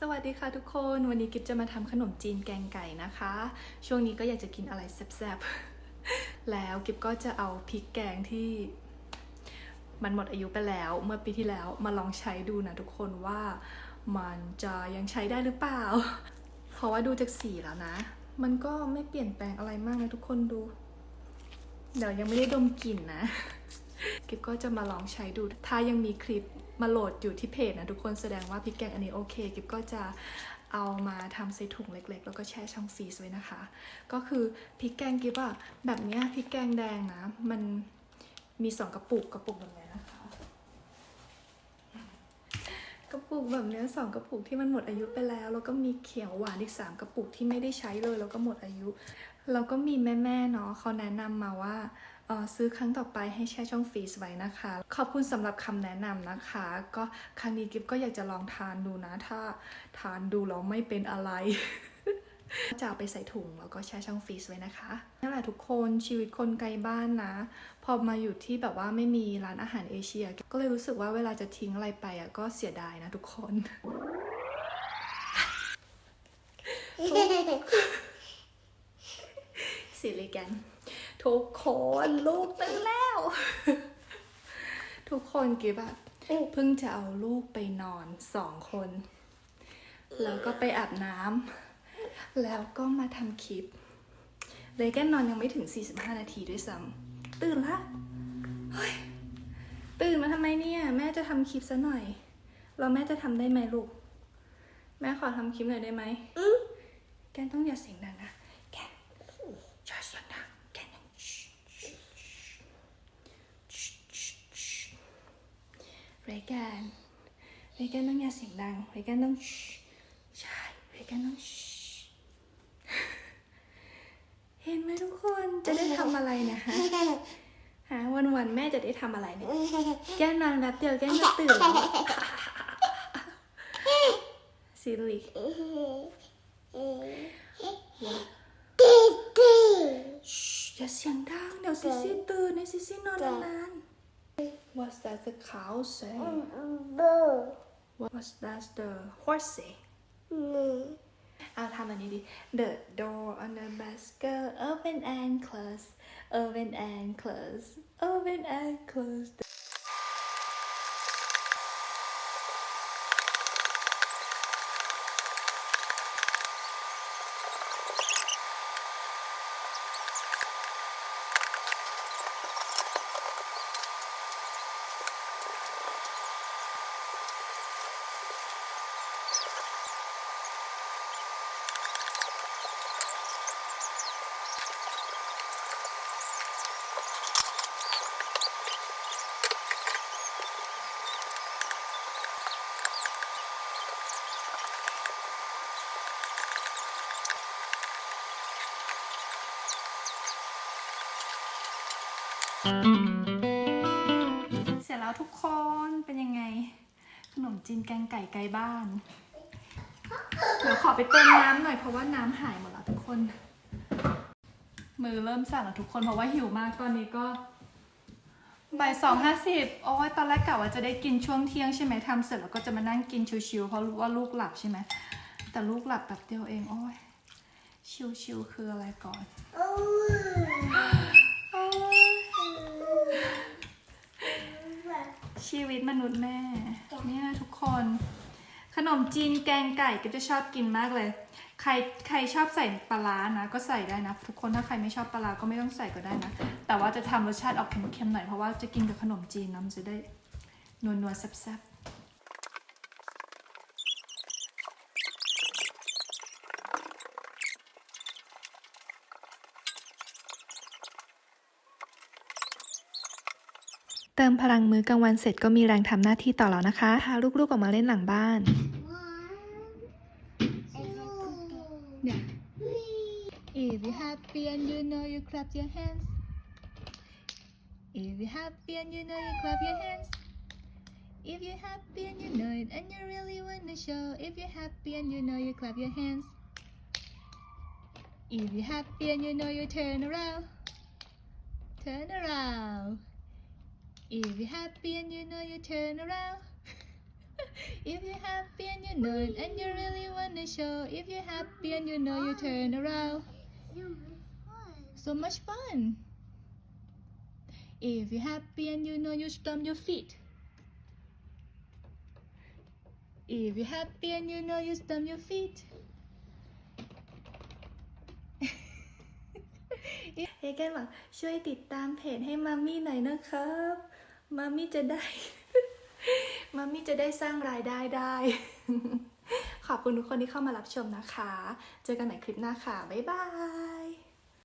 สวัสดีค่ะทุกคนวันนี้กิฟจะมาทำขนมจีนแกงไก่นะคะ ช่วงนี้ก็อยากจะกินอะไรแซ่บๆ แล้วกิฟก็จะเอาพริกแกงที่ มันหมดอายุไปแล้วเมื่อปีที่แล้วมาลองใช้ดูนะทุกคนว่ามันจะยังใช้ได้หรือเปล่า เพราะว่าดูจากสีแล้วนะ มันก็ไม่เปลี่ยนแปลงอะไรมากนะทุกคนดู เดี๋ยวยังไม่ได้ดมกลิ่นนะกิฟก็จะมาลองใช้ดูถ้ายังมีคลิป มาโหลดอยู่ที่เพจนะทุกคนแสดงว่าพริกแกงอันนี้โอเคกิฟก็จะเอามาทำใส่ถุงเล็ก ๆ แล้วก็แช่ช่องฟรีซไว้นะคะ ก็คือพริกแกงกิฟอะแบบเนี้ยพริกแกงแดงนะ มันมีสองกระปุกกระปุกแบบนี้นะคะ กระปุกแบบเนี้ยสองกระปุกที่มันหมดอายุไปแล้ว แล้วก็มีเขียวหวานอีกสามกระปุกที่ไม่ได้ใช้เลย แล้วก็หมดอายุ แล้วก็มีแม่ๆเนาะเขาแนะนำมาว่าออซื้อครั้งต่อไปให้แช่ช่องฟรีซไว้นะคะ ขอบคุณสำหรับคำแนะนำนะคะ ก็ครั้งนี้กิฟก็อยากจะลองทานดูนะ ถ้าทานดูแล้วไม่เป็นอะไร จะเอาไปใส่ถุงแล้วก็แช่ช่องฟรีซไว้นะคะนั่นแหละทุกคนชีวิตคนไกลบ้านนะ พอมาอยู่ที่แบบว่าไม่มีร้านอาหารเอเชีย ก็เลยรู้สึกว่าเวลาจะทิ้งอะไรไปอะก็เสียดายนะทุกคน สิริกัน ทุกคนลูกตื่นแล้ว ทุกคนกิบอะเพิ่งจะเอาลูกไปนอนสองคน แล้วก็ไปอาบน้ำแล้วก็มาทำคลิปเลยแกนนอนยังไม่ถึง 45 นาทีด้วยซ้ำตื่นละเฮ้ยตื่นมาทำไมเนี่ย แม่จะทำคลิปซะหน่อย เราแม่จะทำได้ไหมลูก แม่ขอทำคลิปหน่อยได้ไหมแกนต้องอย่าเสียงดังนะแกน อย่าเสียงดังแกนยังชิชิชิชิชิเรแกนเรแกนต้องอย่าเสียงดังเรแกนต้องชิใช่เรแกนต้องชิเห็นไหมทุกคนจะได้ทำอะไรเนะฮะฮะวันวันๆแม่จะได้ทำอะไรเนี่ยแกนนอนแป๊บเดียวแกนก็ตื่นแล้วซิลิ อย่าเสียงดังเดี๋ยวซิซี่ตื่นในซิซี่นอนนานๆ What's that the cow say What's that the horse say เอาทำอันนี้ดิ The door on the basket open and close open and close open and close เสร็จแล้วทุกคนเป็นยังไง ขนมจีนแกงไก่ไกลบ้าน เดี๋ยวขอไปเติมน้ำหน่อยเพราะว่าน้ำหายหมดแล้วทุกคน มือเริ่มสั่นแล้วทุกคนเพราะว่าหิวมากตอนนี้ก็บ่ายสองห้าสิบโอ้ยตอนแรกกะว่าจะได้กินช่วงเที่ยงใช่ไหมทำเสร็จแล้วก็จะมานั่งกินชิวๆเพราะรู้ว่าลูกหลับใช่ไหมแต่ลูกหลับแบบเดียวเองโอ้ยชิวๆคืออะไรก่อนชีวิตมนุษย์แม่ ขนมจีนแกงไก่ก็จะชอบกินมากเลย ใครใครชอบใส่ปลาร้านะ ก็ใส่ได้นะ ทุกคนถ้าใครไม่ชอบปลาก็ไม่ต้องใส่ก็ได้นะ แต่ว่าจะทำรสชาติออกเค็มๆหน่อยเพราะว่าจะกินกับขนมจีนนะมันจะได้นัวๆแซ่บ เติมพลังมื้อกลางวันเสร็จก็มีแรงทำหน้าที่ต่อแล้วนะคะพาลูกๆออกมาเล่นหลังบ้าน Yeah. If you're happy and you know you clap your hands. If you're happy and you know you clap your hands. If you're happy and you know it and you really wanna show. If you're happy and you know you clap your hands. If you're happy and you know you turn around. Turn around. If you're happy and you know you turn around. if you're happy and you know it and you really wanna show if you're happy and you know you turn around so much fun if you're happy and you know you stomp your feet if you're happy and you know you stomp your feet เฮเกนบอกช่วยติดตามเพจให้มัมมี่หน่อยนะครับ มามี่จะได้ มามมี่จะได้สร้างรายได้ได้ ขอบคุณทุกคนที่เข้ามารับชมนะคะ เจอกันใหม่คลิปหน้าค่ะ บ๊ายบาย